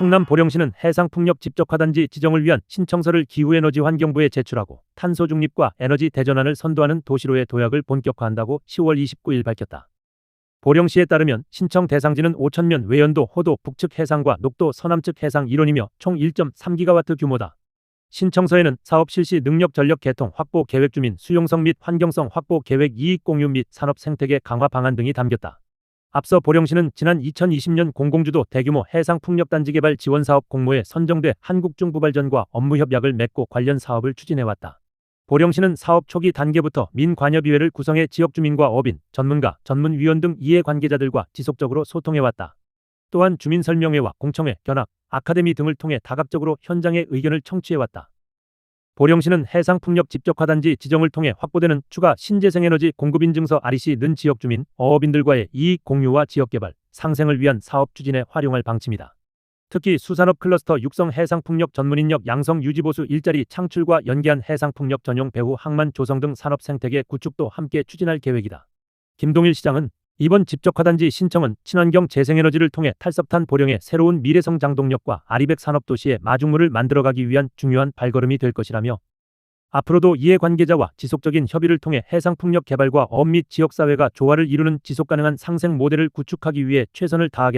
충남 보령시는 해상풍력 집적화단지 지정을 위한 신청서를 기후에너지환경부에 제출하고 탄소 중립과 에너지 대전환을 선도하는 도시로의 도약을 본격화한다고 10월 29일 밝혔다. 보령시에 따르면 신청 대상지는 5천면 외연도 호도 북측 해상과 녹도 서남측 해상 일원이며 총 1.3기가와트 규모다. 신청서에는 사업 실시 능력 전력 개통 확보 계획 주민 수용성 및 환경성 확보 계획 이익 공유 및 산업 생태계 강화 방안 등이 담겼다. 앞서 보령시는 지난 2020년 공공주도 대규모 해상 풍력 단지 개발 지원 사업 공모에 선정돼 한국중부발전과 업무 협약을 맺고 관련 사업을 추진해왔다. 보령시는 사업 초기 단계부터 민관여비회를 구성해 지역 주민과 어민, 전문가, 전문위원 등 이해관계자들과 지속적으로 소통해왔다. 또한 주민 설명회와 공청회, 견학, 아카데미 등을 통해 다각적으로 현장의 의견을 청취해왔다. 보령시는 해상풍력 집적화단지 지정을 통해 확보되는 추가 신재생에너지 공급인증서 REC는 지역 주민, 어업인들과의 이익 공유와 지역개발, 상생을 위한 사업 추진에 활용할 방침이다. 특히 수산업 클러스터 육성 해상풍력 전문인력 양성 유지보수 일자리 창출과 연계한 해상풍력 전용 배후 항만 조성 등 산업 생태계 구축도 함께 추진할 계획이다. 김동일 시장은 이번 집적화단지 신청은 친환경 재생에너지를 통해 탈석탄 보령의 새로운 미래성 장동력과 아리백 산업도시의 마중물을 만들어가기 위한 중요한 발걸음이 될 것이라며 앞으로도 이해관계자와 지속적인 협의를 통해 해상풍력 개발과 업및 지역사회가 조화를 이루는 지속가능한 상생 모델을 구축하기 위해 최선을 다하겠다.